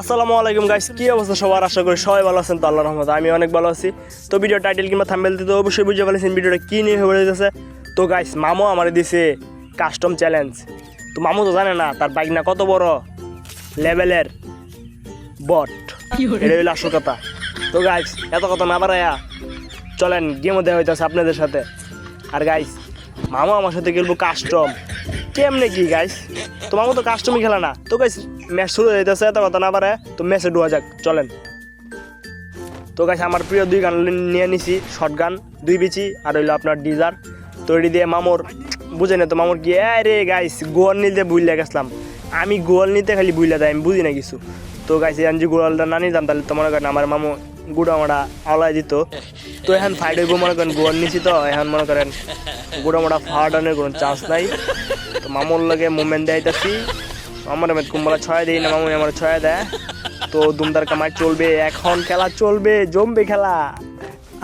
আসসালামু আলাইকুম গাইস কি অবস্থা সবার? আশা করি সবাই ভালো আছেন তো আল্লাহ রহমত আমি অনেক ভালো আছি। তো ভিডিও টাইটেল কিংবা থাম্বেল দিতে অবশ্যই বুঝে ফেলেছেন ভিডিওটা কী নিয়ে হয়ে যেতেছে তো গাইস মামু আমার দিছে কাস্টম চ্যালেঞ্জ তো মামু তো জানে না তার বাইক না কত বড় লেভেলের বট এটা হইল আসল কথা। তো গাইস এত কথা না বাড়াইয়া চলেন গেমও দেওয়া হইতেছে আপনাদের সাথে। আর গাইস মামু আমার সাথে খেলব কাস্টম কেমনে কি গাইস তো মামু তো কাস্টমই খেলা না। তো গাইস ম্যাচ শুরু হয়ে যাচ্ছে এত কথা না পারে তো ম্যাচে ডুয়া যাক, চলেন। তো গাইস আমার প্রিয় দুই গান নিয়ে নিছি শর্ট গান, দুই বিচি, আর হইল আপনার ডিজার তো এটি দিয়ে মামুর, বুঝে না তো, মামুর কি রে গাইস গোয়াল নিতে বুঝলে গেছিলাম। আমি গোয়াল নিতে খালি বুঝলে দেয়, আমি বুঝি না কিছু। তো গাইস এখন যে গোয়ালটা না নিতাম, তাহলে তো মনে করেন আমার মামু গুড়া মারা আওলাই দিত। তো, এখন ফাইট হইব, মনে করেন গোয়াল নিছি তো, এখন মনে করেন গুড়া মারা ফাটানোর কোনো চান্স নাই। তো মামুর লগে মুভমেন্ট দেখাইতেছি আমার আমি কুম্বলা ছয় দিই না মামু আমার ছয় দেয়। তো দুমদার কামাই চলবে, এখন খেলা চলবে, জমবে খেলা।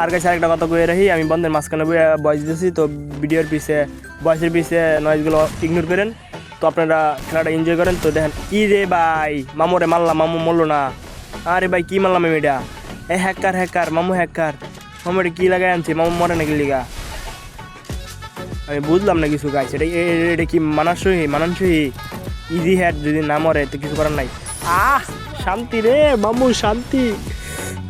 আর কাছে আরেকটা কথা কয়ে রাখি, আমি বন্ধের মাঝখানে বয়স দিতেছি, তো ভিডিওর পিছে, বয়সের পিছে নয়েজগুলো ইগনোর করেন। তো আপনারা খেলাটা এনজয় করেন, তো দেখেন, কি রে ভাই মামু রে মারলাম, মামু মরলো না। আরে ভাই, কি মারলাম আমি এটা? এ হ্যাকার হ্যাকার মামু হ্যাকার মামু এটা কি লাগাই আনছে, মামু মরে নাকি লিগা? আমি বুঝলাম না কিছু গাছ এটা এটা কি মানানসই? মানানসই ইজি হ্যাট যদি না মরে, তো কিছু করার নাই। আহ, শান্তি রে, মামু, শান্তি।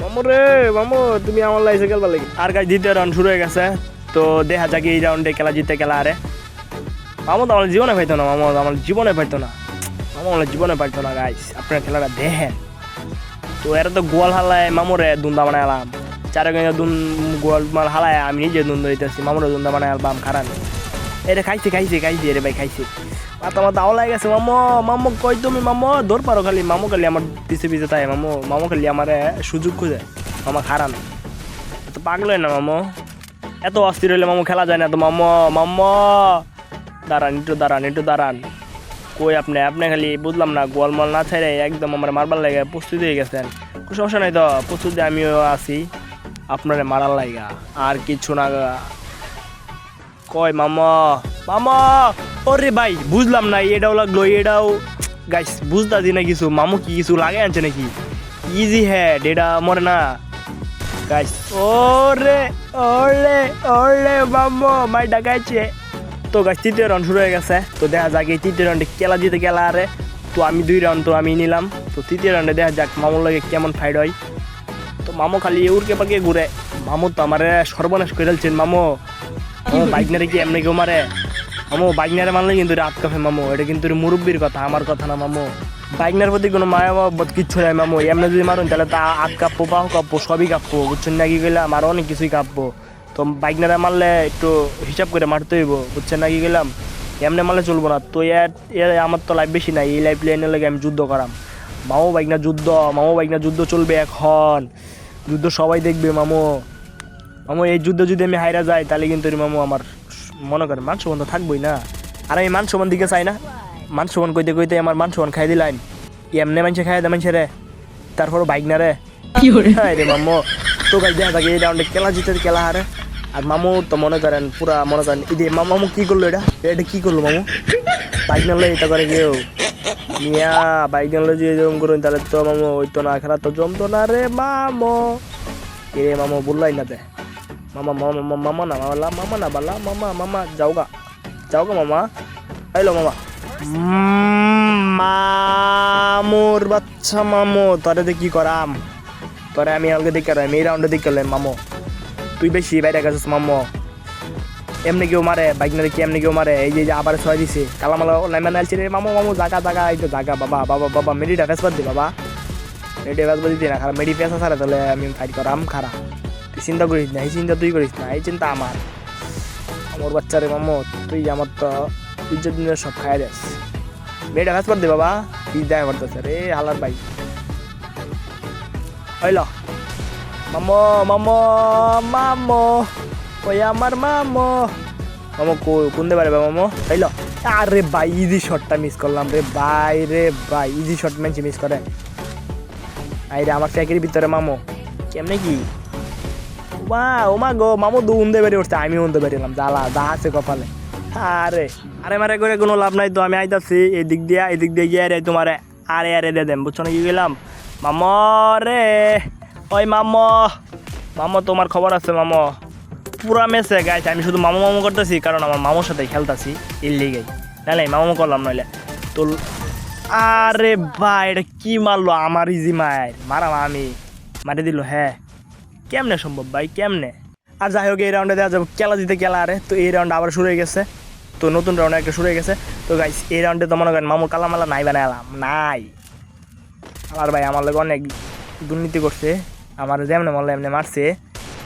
মামু রে, মামু, তুমি আমার লাইসে খেলবার লাগে। আর গাছ দ্বিতীয় রাউন্ড শুরু হয়ে গেছে, তো দেখা যাক এই রাউন্ডে খেলা জিতে খেলা আরে মামু, তো আমার জীবনে পাইতো না, মামু আমার জীবনে পাইতো না। মামু, আমার জীবনে পাইতো না গাইস আপনার খেলাটা দেখেন। তো এরা তো গোয়াল হালায় মামুরে দুন্দা বানাইলাম চারে দুন গোয়াল মাল হালায়, আমি নিজে দুন্দা দিতেছি মামুরে দুন্দা বানাই আলবাম, খারাপ। এটা খাইছে খাইছে খাইছে রে ভাই খাইছে। মাথা মাথা আওলাই গেছে, মামো মামো, কই তুমি, মামো? দৌড় পারো খালি, মামু খালি আমার পিছে পিছে তাই, মামু মামু খালি আমার সুযোগ খুঁজে। মামা খারান। তো পাগল না, মামো। এত অস্থির হইলে মামু খেলা যায় না তো, মামো মামো। দাঁড়ান, একটু দাঁড়ান একটু দাঁড়ান। কই আপনি? আপনি খালি বুঝলাম না, গোলমাল না ছাড়ে একদম আমার মারবার লাগে প্রস্তুত হয়ে গেছেন। সমস্যা নাই তো, প্রস্তুতি আমিও আছি। আপনারে মারার লাগা, আর কিছু না। কয়, মামা? মামা! ওরে ভাই, বুঝলাম না, এটাও লাগল, এটাও। গাইস বুঝতাছি না কিছু। মামু কি কিছু লাগে আনছে নাকি? ইজি হ্যাড এটা মরে না। গাইস ওরে ওরে ওরে মামু, মাই ডাকাইছে। তো গাছ তৃতীয় রাউন্ড শুরু হয়ে গেছে। তো দেখা যাক এই তৃতীয় রাউন্ডে খেলা জিতে খেলা আরে। তো আমি দুই রাউন্ড তো আমি নিলাম। তো তৃতীয় রাউন্ডে দেখা যাক মামুর লাগে কেমন ফাইট হয়। তো মামু খালি উড়কে পাকে ঘুরে। মামু তো আমার সর্বনাশ করে ফেলছেন মামু। বাইক নারে কি এমনি কেউ মারে মামু বাইক নারে মারলে কিন্তু রাত কাফে, মামু। এটা কিন্তু মুরব্বীর কথা, আমার কথা না, মামু। বাইকনার প্রতি কোনো মায়া মহব্বত কিচ্ছু নাই, মামু। এমনি যদি মারুন, তাহলে তা আট কাঁপবো বাহু কাঁপবো সবই কাঁপবো বুঝছেন নাকি গেলাম আরও অনেক কিছুই কাঁপবো তো বাইকনারে মারলে একটু হিসাব করে মারতে হইব, বুঝছেন নাকি গেলাম এমনি মারলে চলবো না। তো এর আমার তো লাইফ বেশি নাই, এই লাইফ লাইনের লাগে আমি যুদ্ধ করাম। মামু বাইকনা যুদ্ধ, মামু বাইকনা যুদ্ধ চলবে এখন। যুদ্ধ সবাই দেখবে, মামু। মামু এই যুদ্ধ যদি আমি হাইরা যাই তাহলে কিন্তু মামু আমার মনে করেন মান সম্মান তো থাকবোই না। আর আমি মান সম্মান দিকে চাই না। মান সম্মান কইতে কইতে আমার মান সম্মান খাই দিলাম এমনি মানুষে খাই দে মানুষে রে। তারপর বাইক না রে। হ্যাঁ রে মামু তো গাই দেখা থাকে এই রাউন্ডে খেলা জিতে খেলা হারে। আর মামু তো মনে করেন পুরা মনে করেন ইদি মামু কি করল এটা? এটা কি করল মামু? বাইক নালে এটা করে কেউ? মিয়া বাইক নালে যে জম করুন তাহলে তো মামু ওই তো না খেলা তো জমতো না রে মামো। রে মামু বললাই না দে। মামা মামা মামা না মামা মামা না বালা মামা মামা যাওগা যাওগা মামা হ্যালো মামা মামুর বাচ্চা মামু তোরে দিয়ে কি করাম তোরে আমি আগে দেখে আমি এই রাউন্ডে দেখে মামু তুই বেশি বাইরে গেছিস মামু এমনি কেউ মারে বাইক না দেখি এমনি কেউ মারে এই যে আবার ছয় দিছে কালামালা নাইমা নাইলছি রে মামু মামু জাগা জাগা এই তো জাগা বাবা বাবা বাবা মেডিটা ফেস দি বাবা মেডি ফেস দিতি না খারাপ মেডি ফেস আছে তাহলে আমি ফাইট করাম খারাপ চিন্তা করিস না, এই চিন্তা তুই করিস না, এই চিন্তা আমার। আমার বাচ্চারে মামু তুই আমার তো ইজ্জত দিনের সব খাই দেস মেয়েটা ফেস দি বাবা তুই দেখা করতেছে রে, হালার ভাই। হইল মামো মামো মামো ওই আমার মামো মামো কো- কোন দে পারে মামো হইল আরে ভাই ইজি শটটা মিস করলাম রে ভাই রে ভাই ইজি শট ম্যাচ মিস করে। আই রে আমার ফ্যাকের ভিতরে মামো কেমনে কি? মা, ও মা গো, মামু দু উন্দে বেরিয়ে উঠছে, আমি উন্দে বেরিয়েলাম জ্বালা, যা আছে কপালে। আরে আরে মারে করে কোনো লাভ নাই তো, আমি আইতাছি এই দিক দিয়া এই দিক দিয়ে গিয়ে রে তোমারে আরে আরে দে দেন, বুঝছ না কি গেলাম? মাম, রে, ওই মাম মাম, তোমার খবর আছে মাম? পুরা মেসে গাইছে আমি শুধু মামু মামু করতেছি, কারণ আমার মামুর সাথে খেলতেছি এর লিগেই নাহলে মামু করলাম নইলে। তো, আরে ভাই, এটা কি মারলো আমার ইজি মায়ের মারাম আমি মারি দিল হ্যাঁ। কেমনে সম্ভব ভাই, কেমনে? আর যাই হোক, এই রাউন্ডে দেওয়া যাবে খেলা দিতে খেলা আরে। তো এই রাউন্ড আবার শুরু হয়ে গেছে। তো নতুন রাউন্ড একটা শুরু হয়ে গেছে। তো গাইস এই রাউন্ডে তো মনে করেন মামুর কালামালা নাই বানালাম নাই। আমার ভাই আমার লোক অনেক দুর্নীতি করছে। আমার যেমনে মনে এমনি মারছে।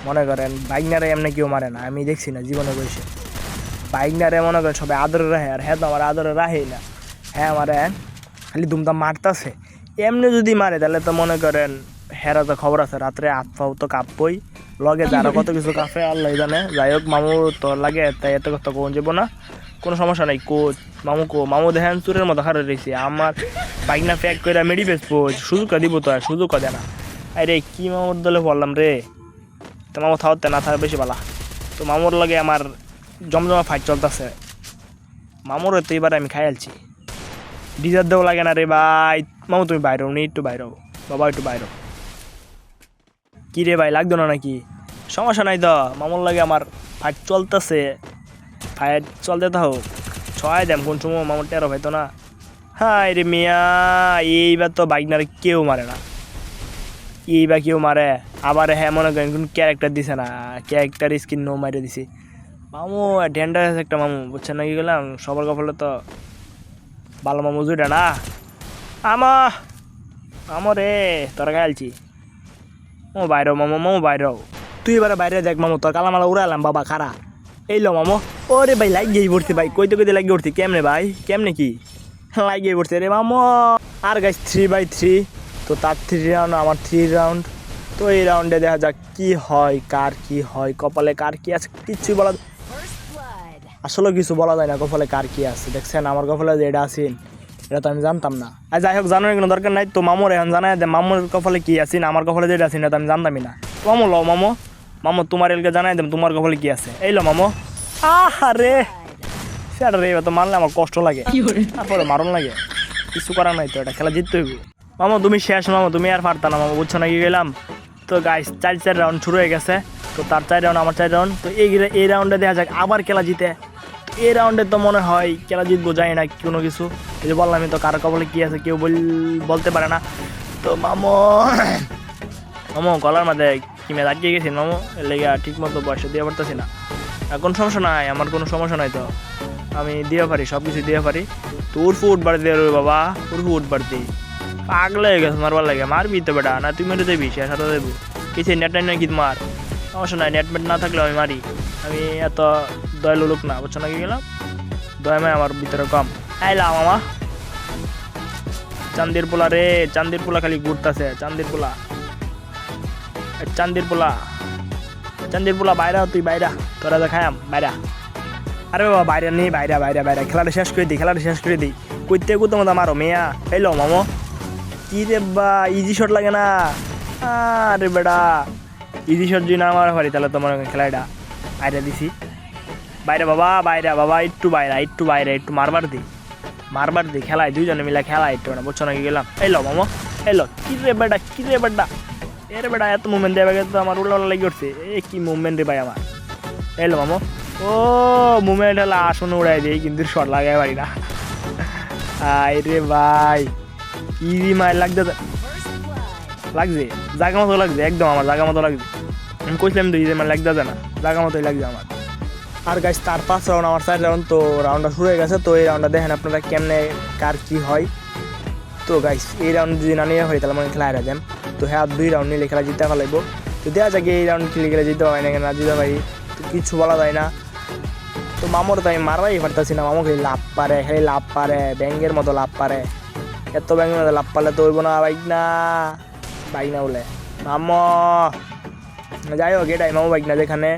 মনে করেন বাইকনারে এমনি কেউ মারে না। আমি দেখছি না জীবনে বসে। বাইকনারে মনে করেন সবাই আদরে রাখে। আর হ্যাঁ তো আমার আদরে রাখেই না। হ্যাঁ আমার খালি দুমদাম মারতাছে। এমনি যদি মারে তাহলে তো মনে করেন হেরা তো খবর আছে রাত্রে হাত পাও তো কাঁপবই লগে যারা কত কিছু কাঁপে আল্লাহ জানে। যাই হোক মামু তো লাগে, তাই এত কথা কোন যাব না। কোনো সমস্যা নাই কোচ মামু কো, মামু দেখেন চুরের মতো খারে রয়েছে আমার বাইক না প্যাক করে মেডি বেসবো সুযোগ দিব তো সুযোগ দেয় না। আরে কি মামুর দলে পড়লাম রে তো মামু থাকতে না থাকে বেশি ভালা তো মামুর লাগে আমার জমজমা ফাইট চলতেছে। মামুর তো এবার আমি খাই খাইলছি ডিজার দেওয়া লাগে না রে ভাই। মামু, তুমি বাইরে নি একটু বাইরে হও। বাবা একটু বাইরে হও। কি রে ভাই, লাগতো না নাকি? সমস্যা নাই তো, মামুর লাগে আমার ফাইট চলতেছে। ফাইট চলতে তো হোক। ছয় দেম, কোন সময় মামুর টেরো হয়তো না। হাই রে মিয়া, এইবার তো বাইকনারে কেউ মারে না। এইবার কেউ মারে। আবার হ্যাঁ মনে করেন কোন ক্যারেক্টার দিছে না। ক্যারেক্টার স্কিন নো মারে দিছে। মামু ডেন্ডারাস একটা মামু, বুঝছেন নাকি গেলাম সবার কপালে তো ভালো মামু জুড়ে না। আমা আমরে তোরা গাইলছি ও বাইরেও মামু মামু বাইরেও তুই এবারে বাইরে দেখ মামু তোর কালামালা উড়ালাম বাবা খারা এই লো মামু। ওরে ভাই লাইক গিয়ে পড়ছি ভাই। কইতে কইতে লাগিয়ে পড়ছি কেমনে ভাই? কেমনে কি? লাগিয়ে পড়ছে রে মামো। আর গাইস থ্রি বাই থ্রি তো তার থ্রি রাউন্ড আমার থ্রি রাউন্ড তো এই রাউন্ডে দেখা যাক কি হয় কার কি হয় কপালে কার কি আছে কিচ্ছুই বলা আসলে কিছু বলা যায় না কপালে কার কি আছে। দেখছেন আমার কপালে যে এটা আছেন এটা তো আমি জানতাম না। আর যাই হোক জানার কোনো দরকার নাই। তো মামুর এখন জানাই দে মামুর কপালে কি আছেন আমার কপালে যেটা আছেন এটা তো আমি জানতামই না। মামু লো মামু। মামু তোমার এলকে জানাই দেম তোমার কপালে কি আছে। এই লো মামু। আরে সেটা রে তো মারলে আমার কষ্ট লাগে। তারপরে মারণ লাগে। কিছু করার নাই তো এটা খেলা জিততে হইব। মামু তুমি শেষ মামু তুমি আর পারতা না মামু বুঝছ নাকি গেলাম তো গাইস চার চার রাউন্ড শুরু হয়ে গেছে। তো তার চার রাউন্ড আমার চার রাউন্ড তো এই এই রাউন্ডে দেখা যাক আবার খেলা জিতে। এই রাউন্ডে তো মনে হয় খেলা জিতবো জানি না, কোনো কিছু। এই যে বললাম তো কারও কবলে কি আছে কেউ বল- বলতে পারে না। তো মামু মামু, গলার মধ্যে কি মেয়ে লাগিয়ে গেছি মামু? লেগে ঠিক মতো পয়সা দিয়ে পারতেছি না। কোনো সমস্যা নাই, আমার কোনো সমস্যা নাই তো। আমি দিয়ে পারি সব কিছু দিয়ে পারি। তো উর্ফু উঠবার দিয়ে রে বাবা উর্ফু উঠবার দিই পাগলে হয়ে গেছে মারবার লাগে, মারবি তো বেটা, না তুই মেরে দেবি, সে সাথে দেবো। কিছু নেট নাকি মার। সমস্যা নাই নেট মেট না থাকলে আমি মারি। আমি এত দয়ালু লোক না, বুঝছ নাকি গেলাম? দয়াময় আমার ভিতরে কম। আইলাম মামা। চান্দির পোলা রে, চান্দির পোলা খালি ঘুরতেছে, চান্দির পোলা। চান্দির পোলা। চান্দির পোলা, বাইরা তুই, বাইরা। তোরা যা খায়াম, বাইরা। আরে বাবা, বাইরে নেই, বাইরে বাইরে বাইরে। খেলাটা শেষ করে দিই খেলাটা শেষ করে দিই কইতে কইতে মতো মারো মেয়া। এলো মামো। কি রে বা ইজি শট লাগে না। আরে বেটা। ইজি শট যদি না মারা পারি, তাহলে তোমার খেলাটা বাইরে দিছি। বাইরে বাবা বাইরে বাবা, একটু বাইরে একটু বাইরে, একটু মারবার দি। মারবার দি, খেলায় দুইজনে মিলে খেলা একটু না বুঝছ নাকি গেলাম? এলো মামো এলো কি রে বেটা, কি রে বেটা? এর বেটা, এত মুভমেন্ট দেবে তো আমার উল্লা উল্লা লেগে উঠছে। এ কি মুভমেন্ট রে ভাই আমার? এলো মামো, ও মুভমেন্ট হলে আসন উড়াই দিই, কিন্তু শট লাগাই পারি না। আই রে ভাই ইজি তো- First লাগছে? জাগা মতো লাগছে, একদম আমার জাগা মতো লাগছে। আমি কইছিলাম তো মার লাগতে না, জাগা মতোই লাগছে আমার। আর গাছ তার পাঁচ রাউন্ড আমার চার রাউন্ড তো রাউন্ডটা শুরু হয়ে গেছে, তো এই রাউন্ডটা দেখেন আপনারা কেমনে, কার কি হয়। তো গাইস এই রাউন্ড যদি না নিয়ে হয়, তাহলে মানে খেলা হারা তো হ্যাঁ দুই রাউন্ড নিলে খেলা জিতে ফেলাইব। তো দেওয়া যাক, এই রাউন্ড খেলে গেলে জিতে হয় না কেন জিতে তো কিছু বলা যায় না। তো মামুর তো আমি মারবাই পারতাছি না, মামু খালি লাভ পারে, খালি লাভ পারে ব্যাঙ্গের মতো লাভ পারে। এত ব্যাঙ্গের মতো লাভ পারলে তো হইব না, বাইক না। বাইক না বলে। মামা! যাই হোক, এটাই, মামু বাইক না যেখানে।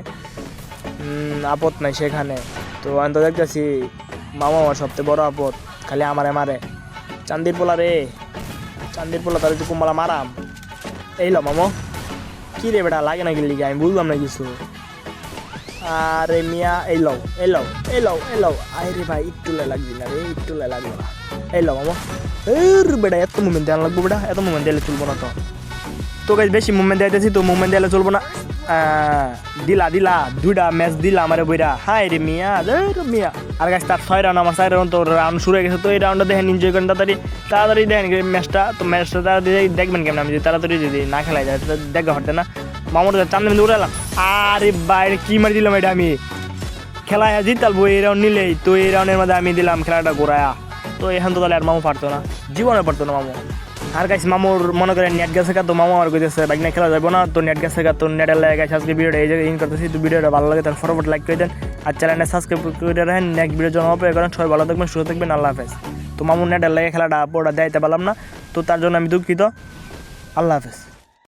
আপদ নাই সেখানে। তো আমি তো দেখতেছি মামা আমার সবচেয়ে বড় আপদ, খালি আমারে মারে। চান্দির পোলা রে, চান্দির পোলা তাহলে তুই কুম্বালা মারাম। এই লো মামো, কি রে বেটা, লাগে না গেলি আমি বুঝলাম না কিছু। আরে মিয়া, এই লও এই লও এই লও এই লও আরে ভাই, একটু লাই লাগবি না রে, একটু লাই লাগবে না। এই লও মামো। এর বেটা, এত মুভমেন্ট দেওয়া লাগবো বেটা, এত মুভমেন্ট দিলে চলবো না তো। তো বেশি মুভমেন্ট দিতেছি তো মুভমেন্ট দিলে চলবো না। দিলা দিলা, দুইটা ম্যাচ দিলা আমারে বইরা। হাই রে মিয়া দের মিয়া। আর গাছ তার ছয় রাউন্ড আমার ছয় রাউন্ড তো রাউন্ড শুরু হয়ে গেছে। তো এই রাউন্ডটা দেখেন এনজয় করেন তাড়াতাড়ি। তাড়াতাড়ি দেখেন ম্যাচটা তো ম্যাচটা তাড়াতাড়ি দেখবেন কেমন আমি যদি তাড়াতাড়ি যদি না খেলাই যায় দেখা হচ্ছে না। মামুর চান্দ মিলে উড়ালাম আরে বাইরে কি মারি দিলাম এটা আমি? খেলায় জিতালবো এই রাউন্ড নিলেই। তো এই রাউন্ডের মধ্যে আমি দিলাম খেলাটা ঘোরায়া। তো এখান তো তাহলে আর মামু পারতো না। জীবনে পারতো না মামু। আর গাছ মামুর মনে করেন নেট গেছে তো মামু আমার কইতেছে বাইক না খেলা যাব না তো নেট গেছে তো নেটের লাগে গাছ আজকে ভিডিওটা এই জায়গায় ইন করতেছি, তো ভিডিওটা ভালো লাগে তাহলে ফটোফট লাইক করে দেন, আর চ্যানেলটা সাবস্ক্রাইব করে রাখেন নেক্সট ভিডিও জন্য হবে কারণ সবাই ভালো থাকবেন, সুস্থ থাকবেন, আল্লাহ হাফেজ। তো মামুর নেটের লাগে খেলাটা পড়া দেখাইতে পারলাম না, তো তার জন্য আমি দুঃখিত, আল্লাহ হাফেজ।